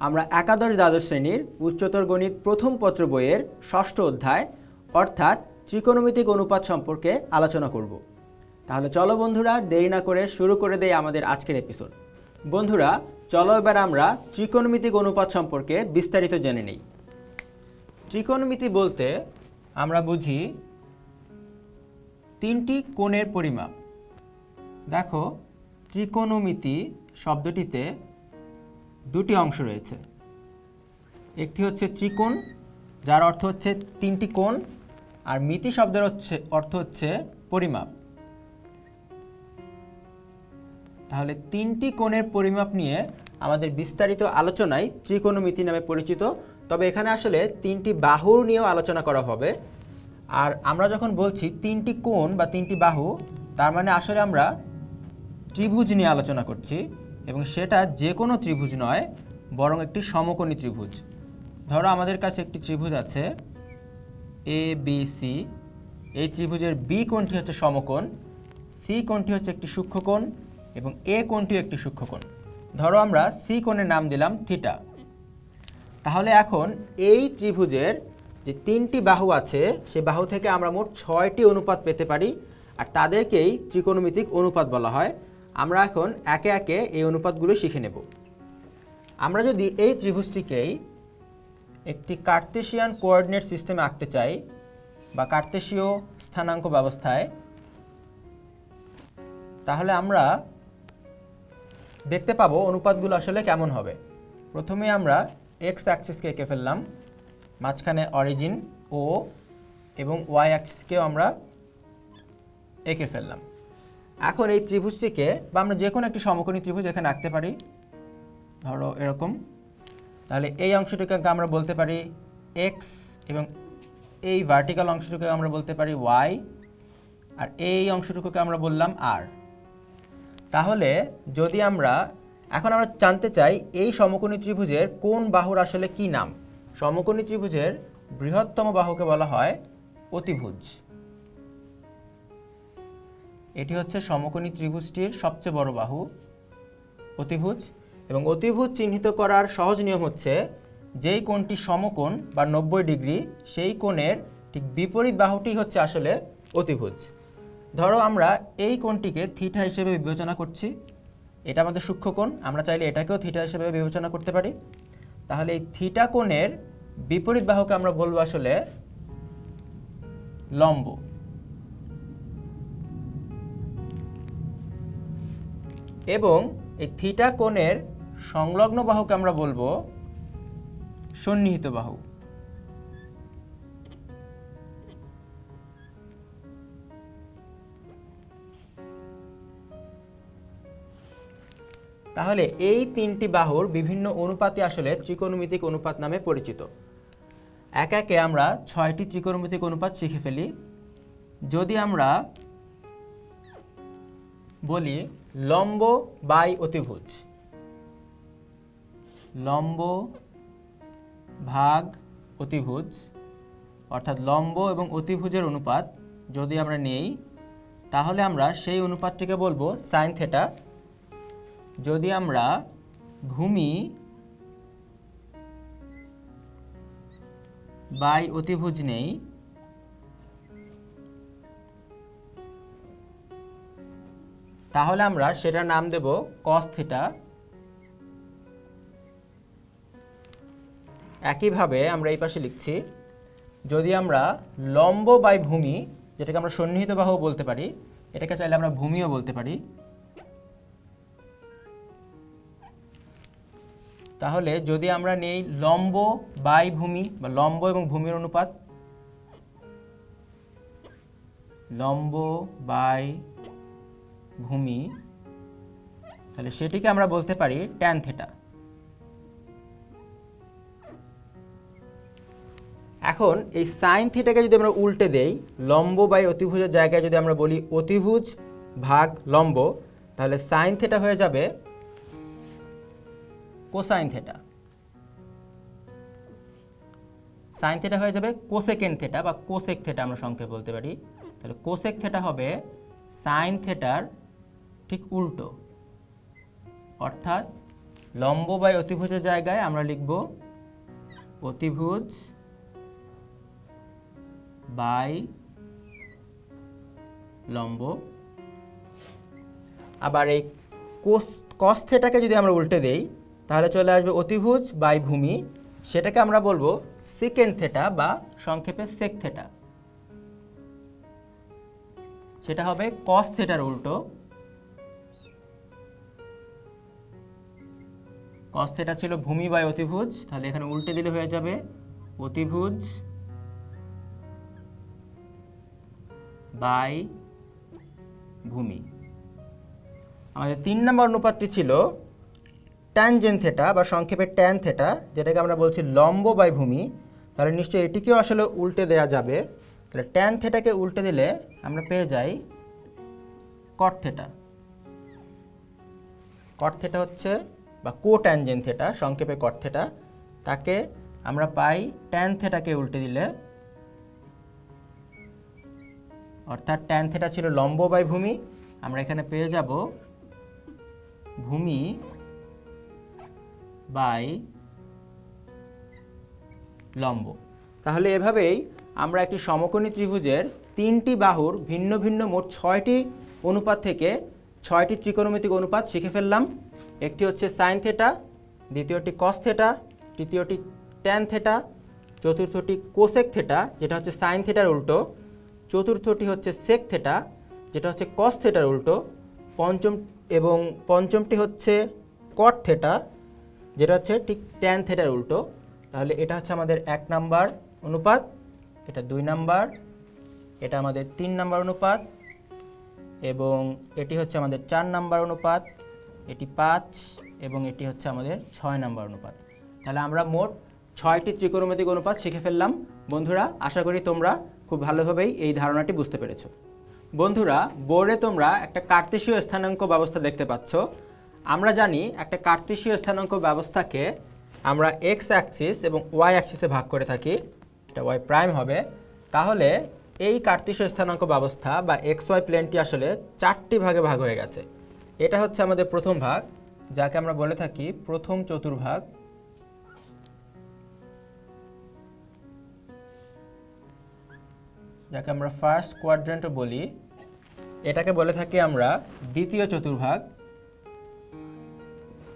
আমরা একাদশ দ্বাদশ শ্রেণির উচ্চতর গণিত প্রথম পত্র বইয়ের ষষ্ঠ অধ্যায়, অর্থাৎ ত্রিকোণমিতিক অনুপাত সম্পর্কে আলোচনা করব। তাহলে চলো বন্ধুরা, দেরি না করে শুরু করে দেয় আমাদের আজকের এপিসোড বন্ধুরা, চলো এবার আমরা ত্রিকোণমিতিক অনুপাত সম্পর্কে বিস্তারিত জেনে নিই। ত্রিকোণমিতি বলতে আমরা বুঝি তিনটি কোণের পরিমাপ। দেখো, ত্রিকোণমিতি শব্দটিতে দুটি অংশ রয়েছে। একটি হচ্ছে ত্রিকোণ, যার অর্থ হচ্ছে তিনটি কোণ, আর মিতি শব্দের হচ্ছে, অর্থ হচ্ছে পরিমাপ। তাহলে তিনটি কোণের পরিমাপ নিয়ে আমাদের বিস্তারিত আলোচনায় ত্রিকোণমিতি নামে পরিচিত, তবে এখানে আসলে তিনটি বাহুর নিয়েও আলোচনা করা হবে। আর আমরা যখন বলছি তিনটি কোণ বা তিনটি বাহু, তার মানে আসলে আমরা ত্রিভুজ নিয়ে আলোচনা করছি। এবং সেটা যে কোনো ত্রিভুজ নয়, বরং একটি সমকোণী ত্রিভুজ। ধরো আমাদের কাছে একটি ত্রিভুজ আছে এ বি সি এই ত্রিভুজের বি কোণটি হচ্ছে সমকোণ সি কোণটি হচ্ছে একটি সূক্ষ্মকোণ এবং এ কোণটিও একটি সূক্ষ্মকোণ। ধরো আমরা সি কোণের নাম দিলাম থিটা। তাহলে এখন এই ত্রিভুজের যে তিনটি বাহু আছে সেই বাহু থেকে আমরা মোট ছয়টি অনুপাত পেতে পারি, আর তাদেরকেই ত্রিকোণমিতিক অনুপাত বলা হয়। আমরা এখন একে একে এই অনুপাতগুলো শিখে নেব। আমরা যদি এই ত্রিভুজটিকেই একটি কার্তেশিয়ান কোঅর্ডিনেট সিস্টেমে আঁকতে চাই বা কার্তেশীয় স্থানাঙ্ক ব্যবস্থায়, তাহলে আমরা দেখতে পাবো অনুপাতগুলো আসলে কেমন হবে। প্রথমে আমরা এক্স অ্যাক্সিসকে এঁকে ফেললাম, মাঝখানে অরিজিন ও এবং ওয়াই অ্যাক্সিসকেও আমরা এঁকে ফেললাম। এখন এই ত্রিভুজটিকে বা আমরা যে কোনো একটি সমকোণী ত্রিভুজ এখানে আঁকতে পারি। ধরো এরকম। তাহলে এই অংশটিকে আমরা বলতে পারি এক্স এবং এই ভার্টিক্যাল অংশটুকে আমরা বলতে পারি ওয়াই আর এই অংশটুকুকে আমরা বললাম আর তাহলে যদি আমরা, এখন আমরা জানতে চাই এই সমকোণী ত্রিভুজের কোন বাহুর আসলে কি নাম? সমকোণী ত্রিভুজের বৃহত্তম বাহুকে বলা হয় অতিভুজ। এটি হচ্ছে সমকোণী ত্রিভুজটির সবচেয়ে বড় বাহু, অতিভুজ। এবং অতিভুজ চিহ্নিত করার সহজ নিয়ম হচ্ছে যেই কোণটি সমকোণ বা নব্বই ডিগ্রি, সেই কোণের ঠিক বিপরীত বাহুটি হচ্ছে আসলে অতিভুজ। ধরো আমরা এই কোণটিকে থিটা হিসেবে বিবেচনা করছি। এটা আমাদের সূক্ষ্মকোণ আমরা চাইলে এটাকেও থিটা হিসেবে বিবেচনা করতে পারি। তাহলে এই থিটা কোণের বিপরীত বাহুকে আমরা বলব আসলে লম্ব। এবং এই থিটা কোণের সংলগ্ন বাহুকে আমরা বলব সন্নিহিত বাহু। তাহলে এই তিনটি বাহুর বিভিন্ন অনুপাতই আসলে ত্রিকোণমিতিক অনুপাত নামে পরিচিত। এক একে আমরা ছয়টি ত্রিকোণমিতিক অনুপাত শিখে ফেলি। যদি আমরা বলি লম্ব বাই অতিভুজ। লম্ব ভাগ অতিভুজ, অর্থাৎ লম্ব এবং অতিভুজের অনুপাত যদি আমরা নেই, তাহলে আমরা সেই অনুপাতটিকে বলব সাইন থেটা। যদি আমরা ভূমি বাই অতিভুজ নেই তাহলে আমরা সেটার নাম দেব কস থিটা একইভাবে আমরা এই পাশে লিখছি, যদি আমরা লম্ব বাই ভূমি, যেটাকে আমরা সন্নিহিত বাহু বলতে পারি, এটাকে চাইলে আমরা ভূমিও বলতে পারি। তাহলে যদি আমরা নেই লম্ব বাই ভূমি, বা লম্ব এবং ভূমির অনুপাত, লম্ব বাই ভূমি, তাহলে সেটিকে আমরা বলতে পারি ট্যান থেটা এখন এই সাইন থিটাকে যদি আমরা উল্টে দেই, লম্ব বা অতিভুজের জায়গায় যদি আমরা বলি অতিভুজ ভাগ লম্ব, তাহলে সাইন থিটা হয়ে যাবে কোসাইন থিটা সাইন থিটা হয়ে যাবে কোসেকেন্ড থিটা বা কোসেক থিটা আমরা সংক্ষেপে বলতে পারি। তাহলে কোসেক থিটা হবে সাইন থিটার ঠিক উল্টো। অর্থাৎ লম্ব বাই অতিভুজের জায়গায় আমরা লিখব অতিভুজ বাই লম্ব। আবার এই কোস, কস থেটাকে যদি আমরা উল্টে দেই, তাহলে চলে আসবে অতিভুজ বাই ভূমি। সেটাকে আমরা বলব সেকেন্ড থেটা বা সংক্ষেপে সেক থেটা সেটা হবে কস থেটার উল্টো। কস থেটা ছিল ভূমি বাই অতিভুজ, তাহলে এখানে উল্টে দিলে হয়ে যাবে অতিভুজ বাই ভূমি। আমাদের তিন নম্বর অনুপাতটি ছিল ট্যানজেন থেটা বা সংক্ষেপে ট্যান থেটা যেটাকে আমরা বলছি লম্ব বাই ভূমি। তাহলে নিশ্চয়ই এটিকেও আসলে উল্টে দেওয়া যাবে। তাহলে ট্যান থেটাকে উল্টে দিলে আমরা পেয়ে যাই কট থেটা কট থেটা হচ্ছে বা কো ট্যানজেন থেটা সংক্ষেপে কট থেটা তাকে আমরা পাই ট্যান থেটাকে উল্টে দিলে। অর্থাৎ ট্যান থেটা ছিল লম্ব বাই ভূমি। আমরা এখানে পেয়ে যাব ভূমি বাই লম্ব। তাহলে এভাবেই আমরা একটি সমকোণী ত্রিভুজের তিনটি বাহুর ভিন্ন ভিন্ন মোট ছয়টি অনুপাত থেকে ছয়টি ত্রিকোণমিতিক অনুপাত শিখে ফেললাম। একটি হচ্ছে সাইন থেটা, দ্বিতীয়টি কস থেটা, তৃতীয়টি ট্যান থেটা, চতুর্থটি কোসেক থেটা, যেটা হচ্ছে সাইন থেটার উল্টো, চতুর্থটি হচ্ছে সেক থেটা, যেটা হচ্ছে কস থেটার উল্টো, পঞ্চম এবং পঞ্চমটি হচ্ছে কট থেটা, যেটা হচ্ছে ঠিক ট্যান থেটার উল্টো। তাহলে এটা হচ্ছে আমাদের এক নাম্বার অনুপাত, এটা দুই নাম্বার, এটা আমাদের তিন নাম্বার অনুপাত, এবং এটি হচ্ছে আমাদের চার নাম্বার অনুপাত। এটি পাঁচ এবং এটি হচ্ছে আমাদের ছয় নম্বর অনুপাত। তাহলে আমরা মোট ছয়টি ত্রিকোণমিতিক অনুপাত শিখে ফেললাম। বন্ধুরা, আশা করি তোমরা খুব ভালোভাবেই এই ধারণাটি বুঝতে পেরেছ। বন্ধুরা, বোর্ডে তোমরা একটা কার্তেশীয় স্থানাঙ্ক ব্যবস্থা দেখতে পাচ্ছ। আমরা জানি একটা কার্তেশীয় স্থানাঙ্ক ব্যবস্থাকে আমরা এক্স অ্যাক্সিস এবং ওয়াই অ্যাক্সিসে ভাগ করে থাকি। এটা ওয়াই প্রাইম হবে। তাহলে এই কার্তেশীয় স্থানাঙ্ক ব্যবস্থা বা এক্স ওয়াই প্লেনটি আসলে চারটি ভাগে ভাগ হয়ে গেছে। এটা হচ্ছে আমাদের প্রথম ভাগ, যাকে আমরা বলে থাকি প্রথম চতুর্ভাগ। যাকে আমরা ফার্স্ট কোয়াড্রেন্টও বলি, এটাকে বলে থাকি আমরা দ্বিতীয় চতুর্ভাগ।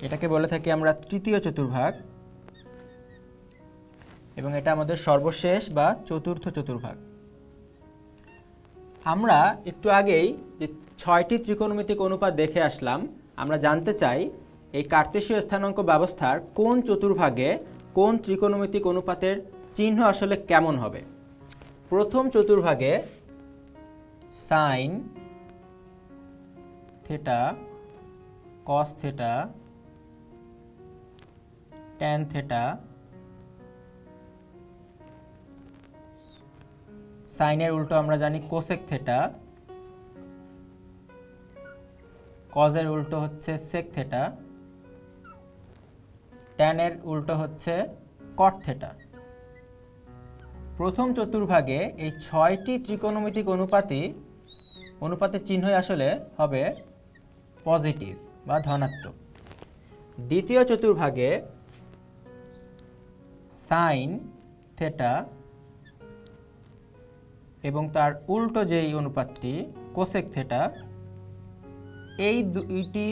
এটাকে বলে থাকি আমরা তৃতীয় চতুর্ভাগ। এবং এটা আমাদের সর্বশেষ বা চতুর্থ চতুর্ভাগ। আমরা একটু আগেই যে ছয়টি ত্রিকোণমিতিক অনুপাত দেখে আসলাম। আমরা জানতে চাই, এই কার্তেশীয় স্থানাঙ্ক ব্যবস্থার কোন চতুর্ভাগে কোন ত্রিকোণমিতিক অনুপাতের চিহ্ন আসলে কেমন হবে? প্রথম চতুর্ভাগে sine theta, cos theta, tan theta, সাইনের উল্টো আমরা জানি কোসেক থেটা কজের উল্টো হচ্ছে সেক থেটা ট্যানের উল্টো হচ্ছে কট থেটা প্রথম চতুর্ভাগে এই ছয়টি ত্রিকোণমিতিক অনুপাতই অনুপাতের চিহ্নই আসলে হবে পজিটিভ বা ধনাত্মক। দ্বিতীয় চতুর্ভাগে সাইন থেটা এবং তার উল্টো যেই অনুপাতটি কোসেক থেটা এই দুইটি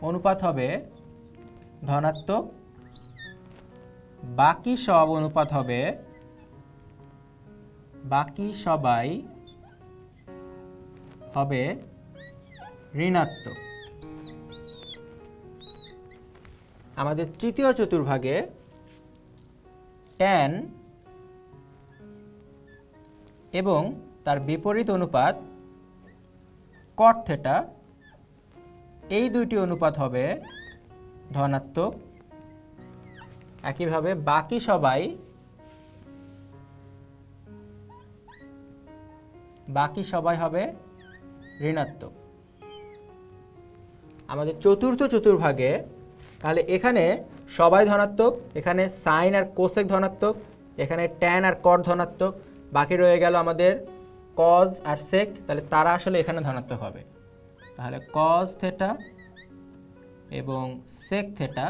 অনুপাত হবে ধনাত্মক, বাকি সব অনুপাত হবে, বাকি সবাই হবে ঋণাত্মক। আমাদের তৃতীয় চতুর্ভাগে ট্যান এবং তার বিপরীত অনুপাত কট থেটা এই দুইটি অনুপাত হবে ধনাত্মক। একইভাবে বাকি সবাই বাকি সবাই হবে ঋণাত্মক। আমাদের চতুর্থ চতুর্ভাগে, তাহলে এখানে সবাই ধনাত্মক, এখানে সাইন আর কোসেক ধনাত্মক, এখানে ট্যান আর কট ধনাত্মক, বাকি রয়ে গেল আমাদের কজ আর সেক তাহলে তারা আসলে এখানে ধনাত্মক হবে। তাহলে কজ থেটা এবং সেক থেটা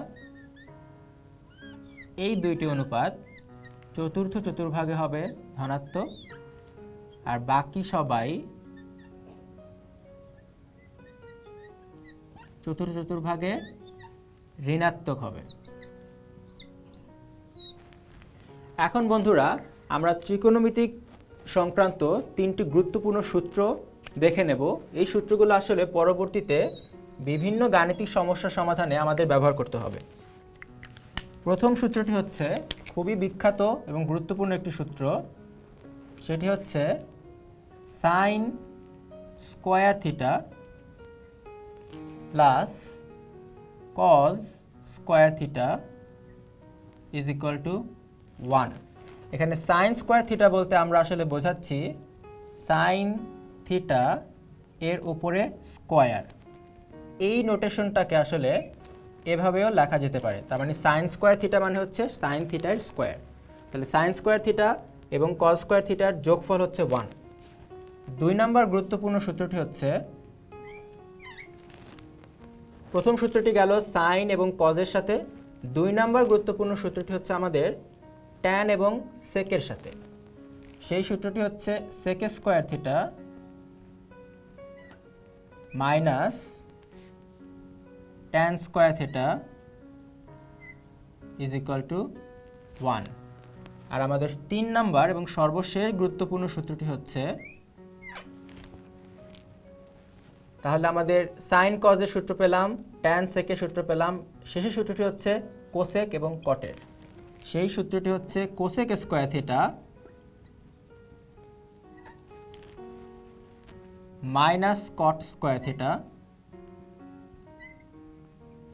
এই দুইটি অনুপাত চতুর্থ চতুর্ভাগে হবে ধনাত্মক, আর বাকি সবাই চতুর্থ চতুর্ভাগে ঋণাত্মক হবে। এখন বন্ধুরা, আমরা ত্রিকোণমিতিক সংক্রান্ত তিনটি গুরুত্বপূর্ণ সূত্র দেখে নেব। এই সূত্রগুলো আসলে পরবর্তীতে বিভিন্ন গাণিতিক সমস্যা সমাধানে আমাদের ব্যবহার করতে হবে। প্রথম সূত্রটি হচ্ছে খুবই বিখ্যাত এবং গুরুত্বপূর্ণ একটি সূত্র। সেটি হচ্ছে sine square theta plus cos square theta is equal to one. এখানে সাইন স্কোয়ার থিটা বলতে আমরা আসলে বোঝাচ্ছি সাইন থিটা এর উপরে স্কোয়ার এই নোটেশনটাকে আসলে এভাবেও লেখা যেতে পারে। তার মানে সাইন স্কোয়ার থিটা মানে হচ্ছে সাইন থিটার স্কোয়ার তাহলে সাইন স্কোয়ার থিটা এবং কজ স্কোয়ার থিটার যোগফল হচ্ছে ওয়ান দুই নম্বর গুরুত্বপূর্ণ সূত্রটি হচ্ছে, প্রথম সূত্রটি গেল সাইন এবং কজের সাথে। দুই নম্বর গুরুত্বপূর্ণ সূত্রটি হচ্ছে আমাদের ট্যান এবং সেকের সাথে। সেই সূত্রটি হচ্ছে sec square theta minus tan square theta is equal to one আর আমাদের তিন নাম্বার এবং সর্বশেষ গুরুত্বপূর্ণ সূত্রটি হচ্ছে, তাহলে আমাদের সাইন কজের সূত্র পেলাম ট্যান সেকের সূত্র পেলাম, শেষের সূত্রটি হচ্ছে কোসেক এবং কটের সেই সূত্রটি হচ্ছে cosec square theta minus cot square theta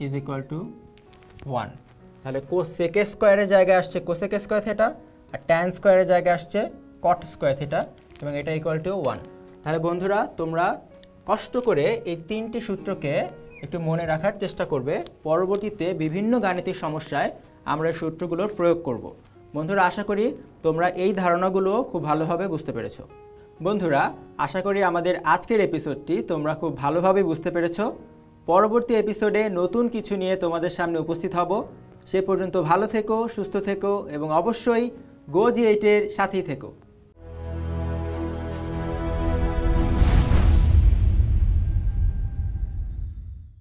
is equal to one তাহলে কোসেক স্কোয়ারের জায়গায় আসছে কোসেক স্কোয়ার থিটা আর ট্যান স্কোয়ারের জায়গায় আসছে কট স্কোয়ার থিটা এবং এটা ইকুয়াল টু ওয়ান তাহলে বন্ধুরা, তোমরা কষ্ট করে এই তিনটি সূত্রকে একটু মনে রাখার চেষ্টা করবে। পরবর্তীতে বিভিন্ন গাণিতিক সমস্যায় আমরা এই সূত্রগুলোর প্রয়োগ করব। বন্ধুরা, আশা করি তোমরা এই ধারণাগুলো খুব ভালোভাবে বুঝতে পেরেছ। বন্ধুরা, আশা করি আমাদের আজকের এপিসোডটি তোমরা খুব ভালোভাবে বুঝতে পেরেছ। পরবর্তী এপিসোডে নতুন কিছু নিয়ে তোমাদের সামনে উপস্থিত হব। সে পর্যন্ত ভালো থেকো, সুস্থ থেকো এবং অবশ্যই গো জি এইটের সাথেই থেকো।